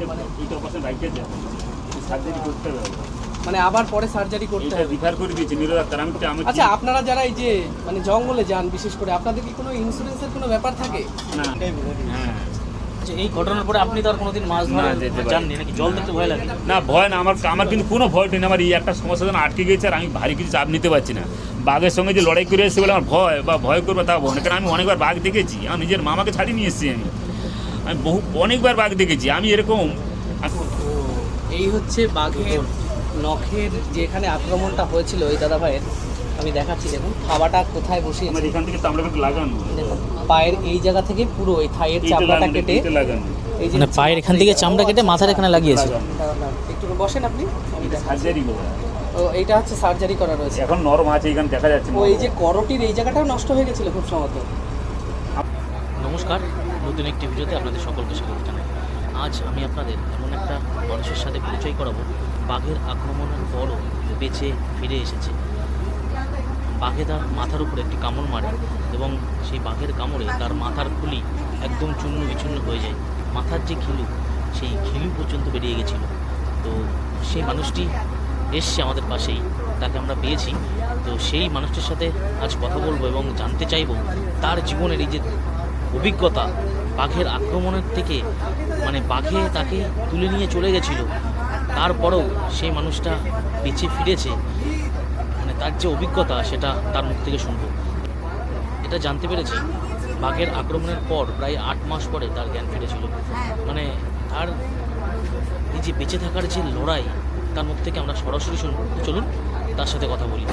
এটা মানে এটা অপারেশন বাইকে যাবে সার্জারি করতে হবে। মানে আবার পরে সার্জারি করতে হবে। রিফার করে দিয়েছে নিরো ডাক্তার। আমি আমি আচ্ছা আপনারা যারা এই যে মানে জঙ্গলে যান বিশেষ করে আপনাদের কি কোনো ইন্স্যুরেন্সের কোনো ব্যাপার থাকে? না। হ্যাঁ। আচ্ছা, এই ঘটনার পরে আপনি তো আর কোনোদিন মাছ ধরা জাননি নাকি? জল দেখতে ভয় লাগে। না ভয় না। আমার আমার কিন্তু কোনো ভয় নেই। আমার এই একটা সমস্যা যেন আটকে গেছে আর আমি ভারী কিছু চাপ নিতে পারছি না। বাঘের সঙ্গে যে লড়াই করে এসেছে বলে আমার ভয়। বা ভয় করব তা ভয় না। কারণ আমি অনেকবার বাঘ দেখেছি। আমার নিজের মামাকে ছাড়িয়ে নিয়ে এসেছি আমি। আমি বহু অনেকবার বাঘ দেখেছি আমি এরকম। এই হচ্ছে বাঘের নখের যেখানে আক্রমণটা হয়েছিল ওই দাদা ভাইয়ের আমি দেখাচ্ছি দেখুন খাওয়াটা কোথায় বসে আমার এখান থেকে চামড়া লাগানো। দেখুন পায়ের এই জায়গা থেকে পুরো এই থাইয়ের চামড়াটা কেটে লাগানো। মানে পায়ের এখান থেকে চামড়া কেটে মাথার এখানে লাগিয়েছে। একটু বসেন আপনি আমি সার্জারি করে। ও এইটা হচ্ছে সার্জারি করা রয়েছে। এখন নরম আছে এখানে দেখা যাচ্ছে ও এই যে করটির এই জায়গাটাও নষ্ট হয়ে গেছিল খুব সম্ভবত। নমস্কার নতুন একটি ভিডিওতে আপনাদের সকলকে স্বাগত জানাই। আজ আমি আপনাদের এমন একটা মানুষের সাথে পরিচয় করাবো, বাঘের আক্রমণের পরও বেঁচে ফিরে এসেছে। বাঘে তার মাথার উপরে একটি কামড় মারে এবং সেই বাঘের কামড়ে তার মাথার খুলি একদম চূর্ণ বিচূর্ণ হয়ে যায়। মাথার যে খিলু সেই খিলু পর্যন্ত বেরিয়ে গেছিল। তো সেই মানুষটি এসছে আমাদের পাশেই, তাকে আমরা পেয়েছি। তো সেই মানুষটির সাথে আজ কথা বলব এবং জানতে চাইব তার জীবনের এই যে অভিজ্ঞতা বাঘের আক্রমণের থেকে মানে বাঘে তাকে তুলে নিয়ে চলে গেছিল। তারপরেও সেই মানুষটা বেঁচে ফিরেছে। মানে তার যে অভিজ্ঞতা, সেটা তার মুখ থেকে শুনব। এটা জানতে পেরেছি, বাঘের আক্রমণের পর প্রায় আট মাস পরে তার জ্ঞান ফিরেছিল। মানে তার এই যে বেঁচে থাকার যে লড়াই, তার মুখ থেকে আমরা সরাসরি শুনব। চলুন, তার সাথে কথা বলি।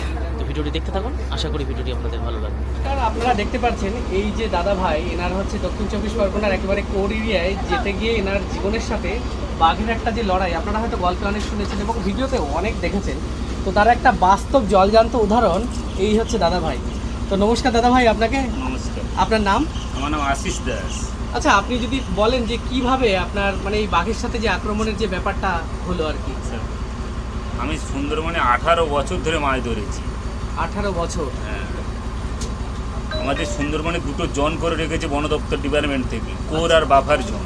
ভিডিওটি দেখতে থাকুন। আশা করি ভিডিওটি আপনাদের ভালো লাগবে। কারণ আপনারা দেখতে পাচ্ছেন এই যে দাদা ভাই এনার হচ্ছে দক্ষিণ চব্বিশ পরগনার একেবারে কোর এরিয়ায় যেতে গিয়ে এনার জীবনের সাথে বাঘের একটা যে লড়াই আপনারা হয়তো গল্পে অনেক শুনেছেন এবং ভিডিওতে অনেক দেখেছেন। তো তার একটা বাস্তব জলজান্ত উদাহরণ এই হচ্ছে দাদা ভাই। তো নমস্কার দাদা ভাই আপনাকে? নমস্কার। আপনার নাম? আমার নাম আশিস দাস। আচ্ছা আপনি যদি বলেন যে কীভাবে আপনার মানে এই বাঘের সাথে যে আক্রমণের যে ব্যাপারটা হলো আর কি। আমি সুন্দরবনে আঠারো বছর ধরে মাছ ধরেছি। আঠারো বছর। হ্যাঁ। আমাদের সুন্দরবনে দুটো জন করে রেখেছে বন দপ্তর ডিপার্টমেন্ট থেকে কোর আর বাফার জন।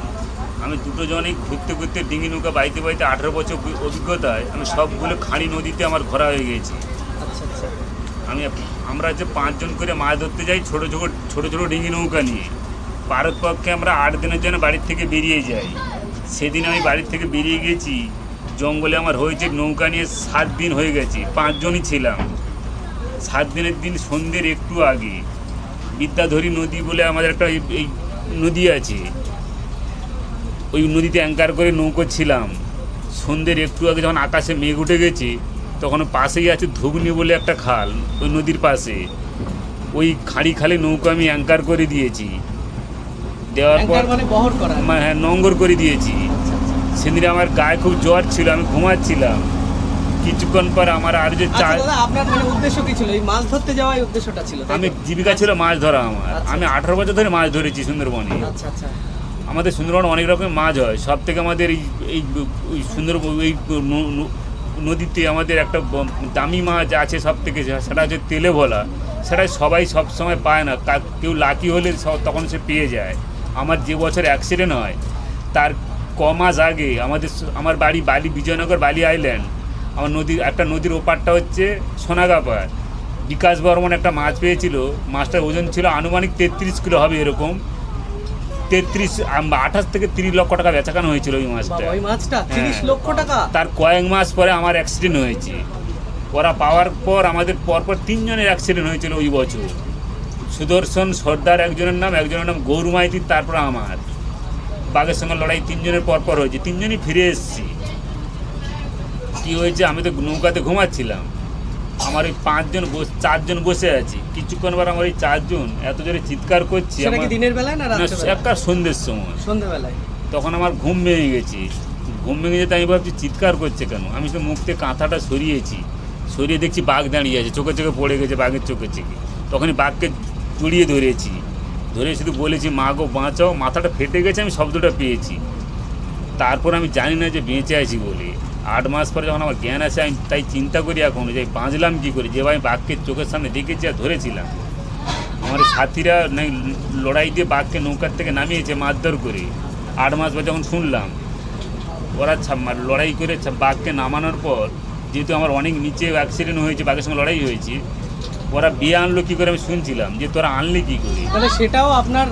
আমি দুটো জনই ঘুরতে ঘুরতে ডিঙি নৌকা বাইতে বাইতে আঠারো বছর অভিজ্ঞতায় আমি সবগুলো খাঁড়ি নদীতে আমার ঘোরা হয়ে গেছে আচ্ছা আচ্ছা। আমি আমরা যে পাঁচজন করে মাছ ধরতে যাই ছোটো ছোটো ছোটো ছোটো ডিঙি নৌকা নিয়ে পক্ষে আমরা আট দিনের জন্য বাড়ির থেকে বেরিয়ে যাই। সেদিন আমি বাড়ির থেকে বেরিয়ে গেছি জঙ্গলে আমার হয়েছে নৌকা নিয়ে সাত দিন হয়ে গেছে পাঁচজনই ছিলাম। সাত দিনের দিন সন্ধ্যের একটু আগে। বিদ্যাধরী নদী বলে আমাদের একটা এই- নদী আছে। ওই নদীতে অ্যাঙ্কার করে নৌকো ছিলাম। সন্ধ্যের একটু আগে যখন আকাশে মেঘ উঠে গেছে তখন পাশেই আছে ধুবনি বলে একটা খাল ওই নদীর পাশে। ওই খাঁড়ি খালে নৌকো আমি অ্যাঙ্কার করে দিয়েছি। দেওয়ার পর মানে মানে হ্যাঁ নঙ্গর করে দিয়েছি। আচ্ছা আচ্ছা। সেদিন আমার গায়ে খুব জ্বর ছিল আমি ঘুমাচ্ছিলাম। কিছুক্ষণ পর আমার আর যে আচ্ছা চা আপনার মানে উদ্দেশ্য কি ছিল? এই মাছ ধরতে যাওয়াই উদ্দেশ্যটা ছিল আমি জীবিকা ছিল মাছ ধরা আমার। আচ্ছা, আমি আঠারো বছর ধরে মাছ ধরেছি সুন্দরবনে। আচ্ছা আচ্ছা। আমাদের সুন্দরবনে অনেক রকমের মাছ হয়। সব থেকে আমাদের এই এই ওই সুন্দর এই নদীতে আমাদের একটা দামি মাছ আছে সব থেকে সেটা হচ্ছে তেলে ভোলা। সেটা সবাই সব সময় পায় না। কেউ লাকি হলে তখন সে পেয়ে যায়। আমার যে বছর অ্যাক্সিডেন্ট হয় তার ক মাস আগে আমাদের আমার বাড়ি বালি বিজয়নগর বালি আইল্যান্ড আমার নদীর একটা নদীর ওপারটা হচ্ছে সোনাগাপার বিকাশ বর্মন একটা মাছ পেয়েছিল মাছটার ওজন ছিল আনুমানিক তেত্রিশ কিলো হবে এরকম। তেত্রিশ আঠাশ থেকে তিরিশ লক্ষ টাকা বেচাকানো হয়েছিল ওই মাছটা। ওই মাছটা হ্যাঁ। তিরিশ লক্ষ টাকা? তার কয়েক মাস পরে আমার অ্যাক্সিডেন্ট হয়েছে। ওরা পাওয়ার পর আমাদের পরপর তিনজনের অ্যাক্সিডেন্ট হয়েছিল ওই বছর। সুদর্শন সর্দার একজনের নাম একজনের নাম গৌর মাইতি তারপর আমার। বাঘের সঙ্গে লড়াই তিনজনের পরপর হয়েছে। তিনজনই ফিরে এসেছি। কী হয়েছে? আমি তো নৌকাতে ঘুমাচ্ছিলাম। আমার ওই পাঁচজন বস- চারজন বসে আছি। কিছুক্ষণ পর আমার ওই চারজন এত জোরে চিৎকার করছি দিনের বেলায় না একটা সন্ধ্যের সময়। সন্ধ্যাবেলায়। তখন আমার ঘুম ভেঙে গেছে। ঘুম ভেঙে যেতে আমি ভাবছি চিৎকার করছে কেন? আমি তো মুখ থেকে কাঁথাটা সরিয়েছি। সরিয়ে দেখছি বাঘ দাঁড়িয়ে আছে চোখে চোখে পড়ে গেছে বাঘের চোখে চোখে। তখনই বাঘকে জড়িয়ে ধরেছি। ধরে শুধু বলেছি মা গো বাঁচাও। মাথাটা ফেটে গেছে আমি শব্দটা পেয়েছি। তারপর আমি জানি না যে বেঁচে আছি বলে। আট মাস পরে যখন আমার জ্ঞান আছে আমি তাই চিন্তা করি এখন যে বাঁচলাম কী করে? যেভাবে আমি বাঘকে চোখের সামনে দেখেছি আর ধরেছিলাম। আমার সাথীরা নাই লড়াই দিয়ে বাঘকে নৌকার থেকে নামিয়েছে মারধর করে। আট মাস পর যখন শুনলাম ওরা মানে লড়াই করে বাঘকে নামানোর পর যেহেতু আমার অনেক নিচে অ্যাক্সিডেন্ট হয়েছে বাঘের সঙ্গে লড়াই হয়েছে ওরা বিয়ে আনলো কী করে আমি শুনছিলাম যে তোরা আনলি কী করে? তাহলে সেটাও আপনার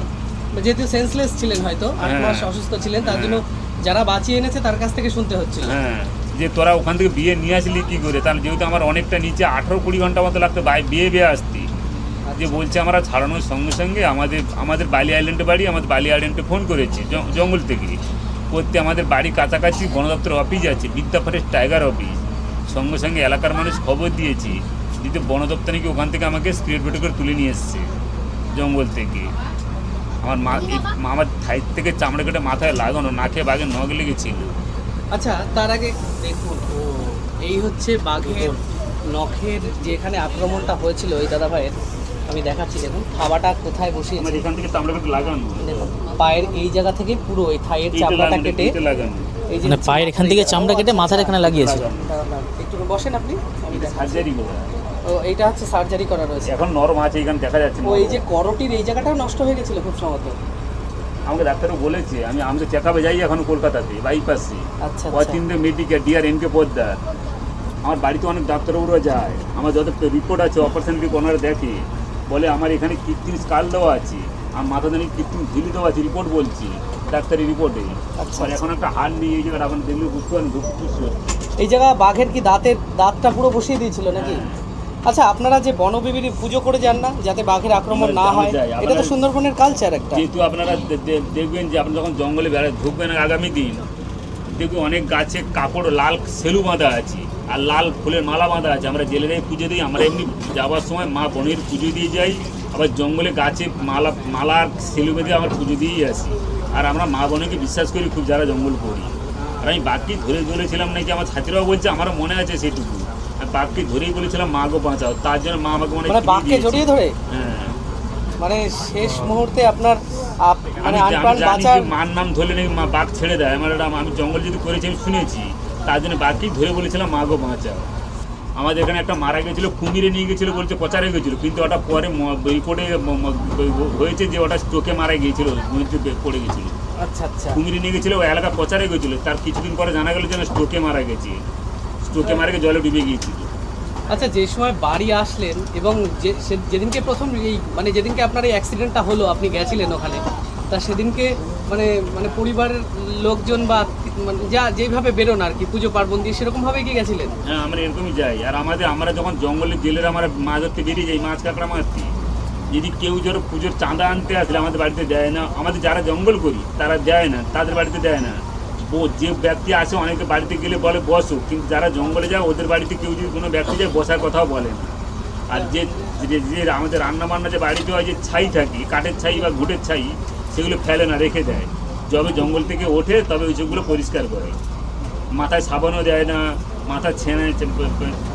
যেহেতু সেন্সলেস ছিলেন হয়তো আট হ্যাঁ। মাস অসুস্থ ছিলেন তার জন্য যারা বাঁচিয়ে এনেছে তার কাছ থেকে শুনতে হচ্ছিল। হ্যাঁ। যে তোরা ওখান থেকে বিয়ে নিয়ে আসলি কী করে? তাহলে যেহেতু আমার অনেকটা নিচে আঠারো কুড়ি ঘণ্টা মতো লাগতো বাই বিয়ে বিয়ে আসতি। যে বলছে আমরা ছাড়ানোর সঙ্গে সঙ্গে আমাদের আমাদের বালি আইল্যান্ডে বাড়ি, আমাদের বালি আইল্যান্ডে ফোন করেছে জঙ্গল থেকে। করতে আমাদের বাড়ি কাছাকাছি বন দপ্তর অফিস আছে, বিদ্যা ফরেস্ট টাইগার অফিস সঙ্গে সঙ্গে এলাকার মানুষ খবর দিয়েছি, দিতে বন দপ্তর নাকি ওখান থেকে আমাকে স্ক্রিপ্ট বেটে করে তুলে নিয়ে এসছে, জঙ্গল থেকে। আমার মা আমার থাইর থেকে চামড়া কেটে মাথায় লাগানো, নাকে বাঘের নখ লেগেছিল। আচ্ছা তার আগে দেখুন ও এই হচ্ছে বাঘের নখের যে এখানে আক্রমণটা হয়েছিল ওই দাদা ভাইয়ের আমি দেখাচ্ছি দেখুন খাওয়াটা কোথায় আমার এখান থেকে চামড়া কেটে লাগানো। দেখুন পায়ের এই জায়গা থেকে পুরো এই থাইয়ের চামড়াটা কেটে লাগানো। এই যে মানে পায়ের এখান থেকে চামড়া কেটে মাথার এখানে লাগিয়েছে। একটু বসেন আপনি আমি সার্জারি করে। ও এইটা হচ্ছে সার্জারি করা রয়েছে। এখন নরম আছে এখানে দেখা যাচ্ছে ও এই যে করটির এই জায়গাটাও নষ্ট হয়ে গেছিল খুব সম্ভবত। আমাকে ডাক্তারও বলেছে আমি আমাকে চেক আপে যাই এখন কলকাতাতে বাইপাসে আচ্ছা আচ্ছা। তিনটে মেডিকেল ডিআর এনকে পদ্মার আমার বাড়িতে অনেক ডাক্তারবাবুরা যায়। আমার যত রিপোর্ট আছে অপারেশন কি ওনারা দেখে। বলে আমার এখানে কৃত্রিম স্কাল দেওয়া আছে। আমার মাথা জানি কৃত্রিম ঝিলি দেওয়া আছে রিপোর্ট বলছি ডাক্তারি রিপোর্টে আচ্ছা, আর এখন একটা হাড় নিয়ে এই জায়গাটা এখন দেখলে বুঝতে পারেন এই জায়গা বাঘের কি দাঁতের দাঁতটা পুরো বসিয়ে দিয়েছিল নাকি? আচ্ছা আপনারা যে বনবিবির পুজো করে যান না যাতে বাঘের আক্রমণ না হয় এটা তো সুন্দরবনের কালচার একটা। যেহেতু আপনারা দেখবেন যে আপনি যখন জঙ্গলে বেড়া ঢুকবেন আগামী দিন দেখবেন অনেক গাছে কাপড় লাল সেলু বাঁধা আছে আর লাল ফুলের মালা বাঁধা আছে। আমরা জেলেরাই পুজো দিই আমরা এমনি যাওয়ার সময় মা বনের পুজো দিয়ে যাই আবার জঙ্গলে গাছে মালা মালা সেলু বেঁধে আবার পুজো দিয়েই আসি। আর আমরা মা বোনকে বিশ্বাস করি খুব যারা জঙ্গল করি। আর আমি বাকি ধরে ধরেছিলাম নাকি আমার ছাত্রীরাও বলছে আমারও মনে আছে সেটুকু। বাঘকে ধরেই বলেছিলাম মাকে বাঁচাও তার জন্য মা আমাকে মনে মানে বাঘকে। জড়িয়ে ধরে? হ্যাঁ। মানে শেষ মুহূর্তে আপনার মানে আনপ্রাণ বাঁচার মার নাম ধরলে নাকি মা বাঘ ছেড়ে দেয় আমার এটা আমি জঙ্গল যদি করেছি আমি শুনেছি। তার জন্য বাঘকেই ধরে বলেছিলাম মা গো বাঁচাও। আমাদের এখানে একটা মারা গেছিল কুমিরে নিয়ে গেছিল বলছে পচারে গেছিল। কিন্তু ওটা পরে রিপোর্টে হয়েছে যে ওটা স্ট্রোকে মারা গিয়েছিল পড়ে গেছিল। আচ্ছা আচ্ছা। কুমিরে নিয়ে গেছিল ওই এলাকা পচারে গেছিল। তার কিছুদিন পরে জানা গেলো যে স্ট্রোকে মারা গেছে। স্ট্রোকে মারে জলে ডুবে গিয়েছিল। আচ্ছা যে সময় বাড়ি আসলেন এবং যে যেদিনকে প্রথম এই মানে যেদিনকে আপনার এই অ্যাক্সিডেন্টটা হলো আপনি গেছিলেন ওখানে তা সেদিনকে মানে মানে পরিবারের লোকজন বা মানে যা যেভাবে বেরোন আর কি পুজো পার্বণ দিয়ে সেরকমভাবে কি গেছিলেন? হ্যাঁ আমরা এরকমই যাই। আর আমাদের আমরা যখন জঙ্গলে জেলের আমরা মাছ ধরতে বেরিয়ে যাই মাছ কাঁকড়া মারতে যদি কেউ ধরো পুজোর চাঁদা আনতে আসলে আমাদের বাড়িতে দেয় না আমাদের যারা জঙ্গল করি তারা দেয় না তাদের বাড়িতে দেয় না। যে ব্যক্তি আসে অনেকে বাড়িতে গেলে বলে বসো। কিন্তু যারা জঙ্গলে যায় ওদের বাড়িতে কেউ যদি কোনো ব্যক্তি যায় বসার কথাও বলে না। আর যে যে আমাদের রান্না বান্না যে বাড়িতে হয় যে ছাই থাকে কাঠের ছাই বা ঘুটের ছাই সেগুলো ফেলে না রেখে দেয়। যবে জঙ্গল থেকে ওঠে তবে ওই সবগুলো পরিষ্কার করে। মাথায় সাবানও দেয় না মাথা ছেনে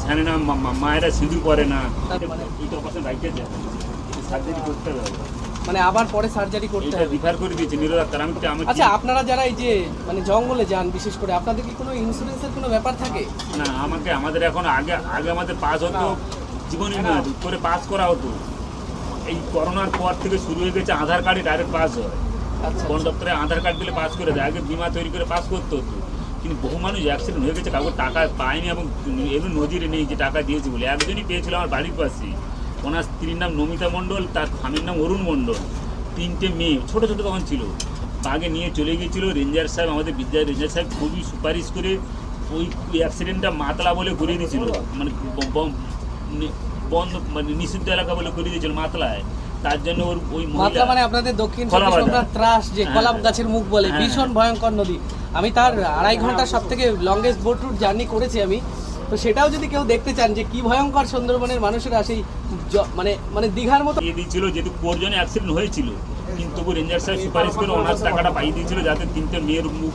ছেনে না মায়েরা সিঁদুর পরে না। অপারেশন রাইখে যায় সার্জারি করতে হবে। মানে আবার পরে সার্জারি করতে হবে। রিফার করে দিয়েছে নিরো ডাক্তার আমি আমি আচ্ছা আপনারা যারা এই যে মানে জঙ্গলে যান বিশেষ করে আপনাদের কি কোনো ইন্স্যুরেন্সের কোনো ব্যাপার থাকে? না আমাকে আমাদের এখন আগে আগে আমাদের পাস হতো জীবন করে পাস করা হতো। এই করোনার পর থেকে শুরু হয়ে গেছে আধার কার্ডে ডাইরেক্ট পাস হয়। আচ্ছা বন দপ্তরে আধার কার্ড দিলে পাস করে দেয়। আগে বিমা তৈরি করে পাস করতে হতো। কিন্তু বহু মানুষ অ্যাক্সিডেন্ট হয়ে গেছে কাউকে টাকা পায়নি এবং এমনি নজিরে নেই যে টাকা দিয়েছে বলে। একজনই পেয়েছিল আমার বাড়ির পাশে ওনার স্ত্রীর নাম নমিতা মণ্ডল তার স্বামীর নাম অরুণ মণ্ডল। তিনটে মেয়ে ছোট ছোট তখন ছিল। বাগে নিয়ে চলে গিয়েছিল রেঞ্জার সাহেব আমাদের বিদ্যা রেঞ্জার সাহেব খুবই সুপারিশ করে ওই অ্যাক্সিডেন্টটা মাতলা বলে ঘুরিয়ে দিয়েছিল। মানে বন্ধ মানে নিষিদ্ধ এলাকা বলে ঘুরিয়ে দিয়েছিল মাতলায়। তার জন্য ওর ওই মাতলা মানে আপনাদের দক্ষিণ ত্রাস যে হ্যাঁ, কলাম। গাছের মুখ বলে হ্যাঁ, ভীষণ ভয়ঙ্কর নদী। আমি তার আড়াই ঘণ্টা সব থেকে লংগেস্ট বোট রুট জার্নি করেছি আমি। তো সেটাও যদি কেউ দেখতে চান যে কি ভয়ঙ্কর সুন্দরবনের মানুষেরা সেই মানে মানে দীঘার মতো দিয়ে দিয়েছিল যেহেতু কোরজনে অ্যাক্সিডেন্ট হয়েছিল, কিন্তু রেঞ্জার সাহেব সুপারিশ করে ওনার টাকাটা পাইয়ে দিয়েছিল যাতে তিনটে মেয়ের মুখ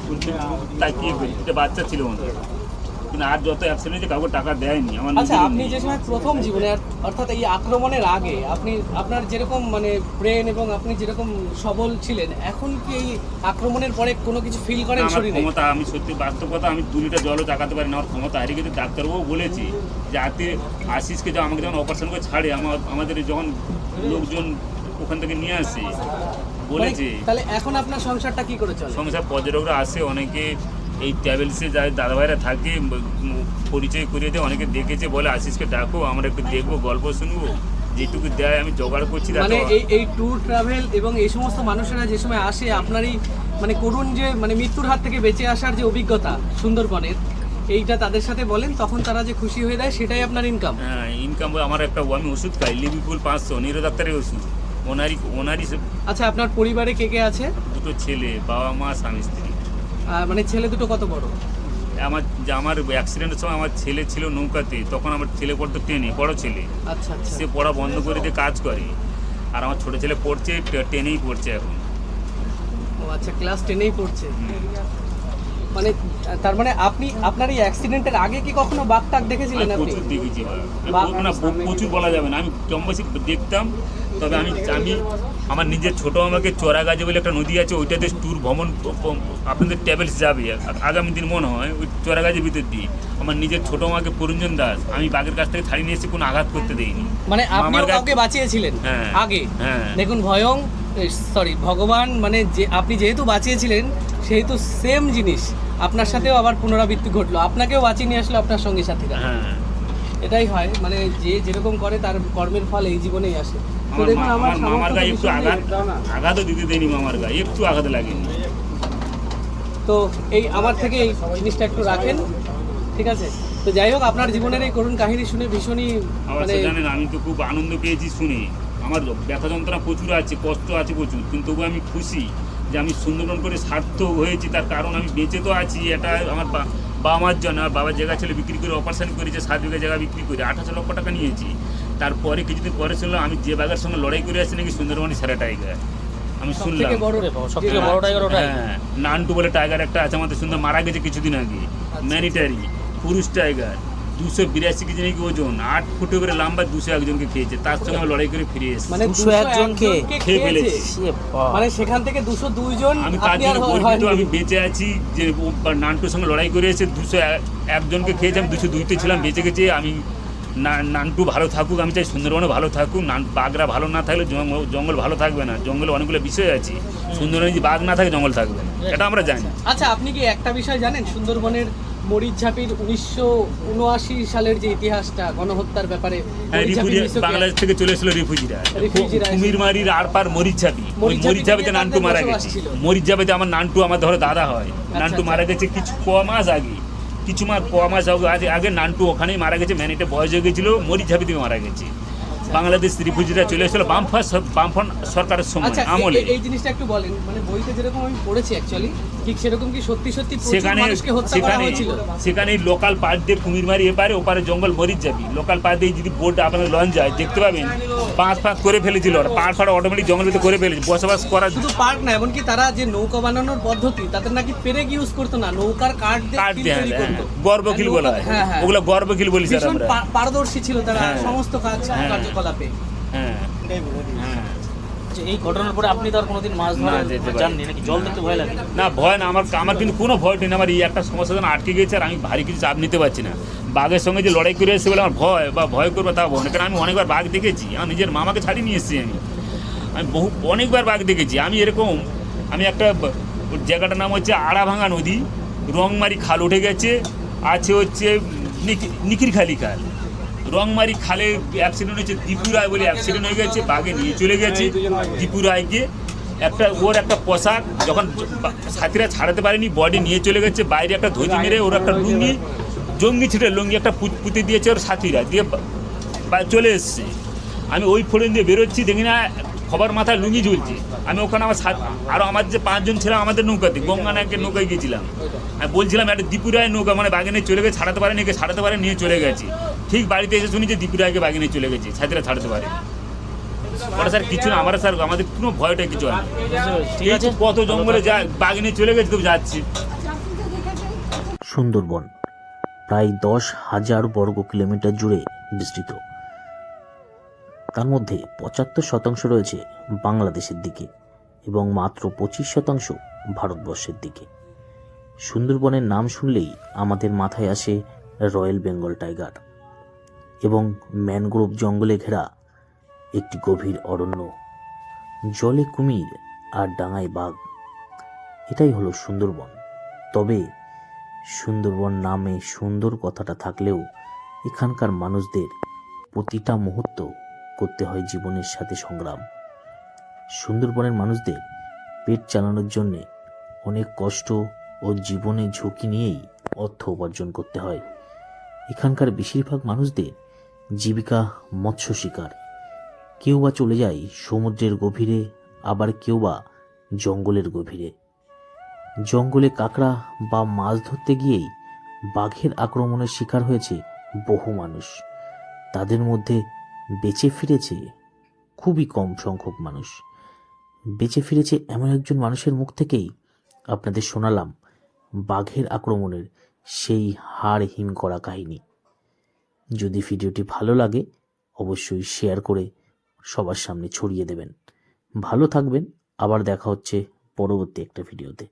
তাকিয়ে বাচ্চা ছিল ওনার। কিন্তু আর যত অ্যাক্সিডেন্ট হয়েছে কাউকে টাকা দেয়নি আমার আচ্ছা আপনি যে সময় প্রথম জীবনে অর্থাৎ এই আক্রমণের আগে আপনি আপনার যেরকম মানে ব্রেন এবং আপনি যেরকম সবল ছিলেন এখন কি এই আক্রমণের পরে কোনো কিছু ফিল করেন শরীরে? ক্ষমতা আমি সত্যি বাস্তব কথা আমি দু লিটার জলও চাকাতে পারি না আমার ক্ষমতা হারিয়ে গেছে ডাক্তারবাবু বলেছি যে আতে আশিসকে যখন আমাকে যখন অপারেশন করে ছাড়ে আমার আমাদের যখন লোকজন ওখান থেকে নিয়ে আসে মানে বলেছে। তাহলে এখন আপনার সংসারটা কি করে চলে? সংসার পর্যটকরা আসে অনেকে এই ট্রাভেলসে যা দাদাভাইরা থাকে পরিচয় করিয়ে দেয় অনেকে দেখেছে বলে আশিসকে ডাকো আমরা একটু দেখব গল্প শুনব। যেটুকু দেয় আমি জোগাড় করছি মানে এই এই ট্যুর ট্রাভেল এবং এই সমস্ত মানুষেরা যে সময় আসে আপনারই মানে করুন যে মানে মৃত্যুর হাত থেকে বেঁচে আসার যে অভিজ্ঞতা সুন্দরবনের এইটা তাদের সাথে বলেন তখন তারা যে খুশি হয়ে দেয় সেটাই আপনার ইনকাম হ্যাঁ ইনকাম আমার একটা আমি ওষুধ খাই লিবিপুল পাঁচশো নিরো ডাক্তারের ওষুধ। ওনারই ওনারই আচ্ছা আপনার পরিবারে কে কে আছে? দুটো ছেলে বাবা মা স্বামী স্ত্রী। মানে ছেলে দুটো কত বড়? আমার যে আমার অ্যাক্সিডেন্টের সময় আমার ছেলে ছিল নৌকাতে তখন আমার ছেলে পড়তো ট্রেনে বড় ছেলে। আচ্ছা আচ্ছা। সে পড়া বন্ধ করে দিয়ে কাজ করে। আর আমার ছোট ছেলে পড়ছে টেনেই পড়ছে এখন। ও আচ্ছা ক্লাস টেনেই পড়ছে। মানে তার মানে আপনি আপনার এই অ্যাক্সিডেন্টের আগে কি কখনো বাঘ টাক দেখেছিলেন আপনি? প্রচুর দেখেছি প্রচুর বলা যাবে না। আমি কম বেশি দেখতাম তবে আমি আমি আমার নিজের ছোট আমাকে চোরাগাছি বলে একটা নদী আছে ওইটাতে ট্যুর ভ্রমণ আপনাদের ট্রাভেলস যাবে। আগামী দিন মনে হয় ওই চোরাগাছির ভিতর দিয়ে। আমার নিজের ছোট আমাকে পরঞ্জন দাস আমি বাঘের কাছ থেকে ছাড়িয়ে নিয়ে এসে কোনো আঘাত করতে দেইনি। মানে গায়ে- কাউকে বাঁচিয়েছিলেন? হ্যাঁ, আগে? হ্যাঁ। দেখুন ভয়ং সরি ভগবান মানে যে আপনি যেহেতু বাঁচিয়েছিলেন সেহেতু সেম জিনিস। আপনার সাথেও আবার পুনরাবৃত্তি ঘটলো। আপনাকেও বাঁচিয়ে নিয়ে আসলো আপনার সঙ্গী সাথীরা হ্যাঁ। এটাই হয়। মানে যে যেরকম করে তার কর্মের ফল এই জীবনেই আসে। আমার মামার সামর্থ্য গায়ে একটু আঘাত আঘাতও দিতে দেয়নি মামার গায়ে একটু আঘাত লাগেনি। তো এই আমার থেকে এই জিনিসটা একটু রাখেন ঠিক আছে? তো যাই হোক আপনার জীবনের এই করুণ কাহিনী শুনে ভীষণই মানে জানেন আমি তো খুব আনন্দ পেয়েছি শুনে। আমার ব্যথা যন্ত্রণা প্রচুর আছে কষ্ট আছে প্রচুর। কিন্তু তবু আমি খুশি যে আমি সুন্দরবন করে সার্থক হয়েছি তার কারণ আমি বেঁচে তো আছি এটা আমার বা- বাবা মার জন্য বাবার জায়গা ছেলে বিক্রি করে অপারেশন করেছে সাত বিঘা জায়গা বিক্রি করে আঠাশ লক্ষ টাকা নিয়েছি। তারপরে কিছুদিন পরে শুনলাম আমি যে বাঘের সঙ্গে লড়াই করে আসছি নাকি সুন্দরবনের সেরা টাইগার আমি শুনলাম। বড় হ্যাঁ নানটু বলে টাইগার একটা আছে আমাদের সুন্দর মারা গেছে কিছুদিন আগে। ম্যানিটারি পুরুষ টাইগার দুশো বিরাশি কেজি নাকি ওজন? আট ফুট করে লম্বা দুশো একজনকে খেয়েছে। তার সঙ্গে আমি লড়াই করে ফিরে এসেছি। মানে দুশো একজনকে খেয়ে ফেলেছি। মানে সেখান থেকে দুশো দুইজন আমি তার জন্য গর্বিত আমি বেঁচে আছি। যে ও বা নান্টুর সঙ্গে লড়াই করে এসে দুশো একজনকে খেয়েছি আমি দুশো দুইতে ছিলাম বেঁচে গেছি আমি না- নান্টু ভালো থাকুক আমি চাই সুন্দরবনও ভালো থাকুক নান বাঘরা ভালো না থাকলে জঙ্গল ভালো থাকবে না জঙ্গলে অনেকগুলো বিষয় আছে। সুন্দরবনে যদি বাঘ না থাকে জঙ্গল থাকবে না। এটা আমরা জানি। আচ্ছা আপনি কি একটা বিষয় জানেন? সুন্দরবনের মরিচঝাপির উনিশশো উনআশি সালের যে ইতিহাসটা গণহত্যার ব্যাপারে হ্যাঁ বাংলাদেশ থেকে চলে এসেছিল রিফুজিরা। রিফিউজিরা এসে- কুমির মারির আর পার মরিচাপি ওই মরিচঝাপি মরিচাপিতে থেকে নান্টু মারা গেছে। ছিল। মরিচাপিতে আমার নান্টু আমার ধরো দাদা হয়। নান্টু আচ্ছা। মারা গেছে কিছু ক মাস আগে। কিছু মাস ক মাস আগে আগে নান্টু ওখানেই মারা গেছে ম্যানিটে বয়স হয়ে গেছিল মরিঝাপি দিয়ে মারা গেছে। বাংলাদেশ রিফিউজিরা চলে এসেছিল বামফা বামফন সরকারের সময় আচ্ছা আমলে। এই জিনিসটা একটু বলেন মানে বইতে যেরকম আমি পড়েছি অ্যাকচুয়ালি ঠিক সেরকম কি সত্যি সত্যি সেখানে করা সেখানে সেখানে লোকাল পার্ট দিয়ে কুমির মারি এপারে ওপারে জঙ্গল মরিচ যাবি। লোকাল পার্ট দিয়ে যদি বোট আপনাদের লঞ্চ যায় দেখতে পাবেন পাঁচ পাঁচ করে ফেলেছিল ওরা। পাঁচ ফাড় অটোমেটিক জঙ্গল ভিতরে করে ফেলেছে বসবাস করার শুধু পার্ক না এমনকি তারা যে নৌকা বানানোর পদ্ধতি তাদের নাকি পেরেক ইউজ করতো না নৌকার কাঠ দিয়ে কাঠ দিয়ে হ্যাঁ, গর্বকিল বলা হয়। হ্যাঁ হ্যাঁ। ওগুলো গর্বকিল বলি পারদর্শী ছিল তারা। সমস্ত কাজ। কার্যকলাপে। হ্যাঁ। এই ঘটনার পরে আপনি তো আর কোনোদিন মাছ না, ধরা যেতে নাকি জল দেখতে ভয় লাগে? না ভয় না আমার আমার কিন্তু কোনো ভয় নেই আমার এই একটা সমস্যা যেন আটকে গেছে আর আমি ভারী কিছু চাপ নিতে পারছি না। বাঘের সঙ্গে যে লড়াই করে এসেছে বলে আমার ভয় বা ভয় করব তা ভয় কারণ আমি অনেকবার বাঘ দেখেছি আমার নিজের মামাকে ছাড়িয়ে নিয়ে এসেছি আমি। আমি বহু অনেকবার বাঘ দেখেছি। আমি এরকম আমি একটা জায়গাটার নাম হচ্ছে আড়াভাঙা নদী রংমারি খাল উঠে গেছে আছে হচ্ছে নিকি- নিকিরখালি খাল। রংমারি খালে অ্যাক্সিডেন্ট হয়েছে ত্রিপুরায় বলে অ্যাক্সিডেন্ট হয়ে গেছে, বাঘে নিয়ে চলে গেছে। ত্রিপুরায়কে একটা, ওর একটা পোশাক, যখন সাথীরা ছাড়াতে পারেনি বডি নিয়ে চলে গেছে, বাইরে একটা ধজি মেরে ওর একটা লুঙ্গি, জঙ্গি ছিটে লুঙ্গি একটা পুত- দিয়েছে ওর সাথীরা, দিয়ে চলে এসছে। আমি ওই ফোড়ন দিয়ে বেরোচ্ছি, দেখি না, খবর মাথায় লুঙ্গি ঝুলছে। আমি ওখানে আমার সাথ আরও আমার যে পাঁচজন ছিলাম, আমাদের নৌকাতে, গঙ্গা নায়কের নৌকায় গিয়েছিলাম। আমি বলছিলাম, একটা দীপুরায় নৌকা মানে বাগিনে চলে গেছে, ছাড়াতে পারেনি, একে ছাড়াতে পারে নিয়ে চলে গেছে। ঠিক বাড়িতে এসে শুনি যে দীপুরায়কে বাগিনে চলে গেছে ছাত্রীরা ছাড়াতে পারে ওটা স্যার কিছু না আমরা স্যার আমাদের কোনো ভয়টা কিছু হয় না। ঠিক আছে। কত জঙ্গলে যা বাগিনে চলে গেছে তো যাচ্ছি। সুন্দরবন প্রায় দশ হাজার বর্গ কিলোমিটার জুড়ে বিস্তৃত। তার মধ্যে পঁচাত্তর শতাংশ রয়েছে বাংলাদেশের দিকে এবং মাত্র পঁচিশ শতাংশ ভারতবর্ষের দিকে। সুন্দরবনের নাম শুনলেই আমাদের মাথায় আসে রয়্যাল বেঙ্গল টাইগার। এবং ম্যানগ্রোভ জঙ্গলে ঘেরা একটি গভীর অরণ্য। জলে কুমির আর ডাঙায় বাঘ। এটাই হলো সুন্দরবন। তবে সুন্দরবন নামে সুন্দর কথাটা থাকলেও এখানকার মানুষদের প্রতিটা মুহূর্ত করতে হয় জীবনের সাথে সংগ্রাম। সুন্দরবনের মানুষদের পেট চালানোর জন্যে অনেক কষ্ট ও জীবনের ঝুঁকি নিয়েই অর্থ উপার্জন করতে হয়। এখানকার বেশিরভাগ মানুষদের জীবিকা মৎস্য শিকার। কেউ বা চলে যায় সমুদ্রের গভীরে, আবার কেউ বা জঙ্গলের গভীরে। জঙ্গলে কাঁকড়া বা মাছ ধরতে গিয়েই বাঘের আক্রমণের শিকার হয়েছে বহু মানুষ। তাদের মধ্যে বেঁচে ফিরেছে খুবই কম সংখ্যক মানুষ। বেঁচে ফিরেছে এমন একজন মানুষের মুখ থেকেই আপনাদের শোনালাম বাঘের আক্রমণের সেই হাড় হিম করা কাহিনী। যদি ভিডিওটি ভালো লাগে, অবশ্যই শেয়ার করে সবার সামনে ছড়িয়ে দেবেন। ভালো থাকবেন, আবার দেখা হচ্ছে পরবর্তী একটা ভিডিওতে।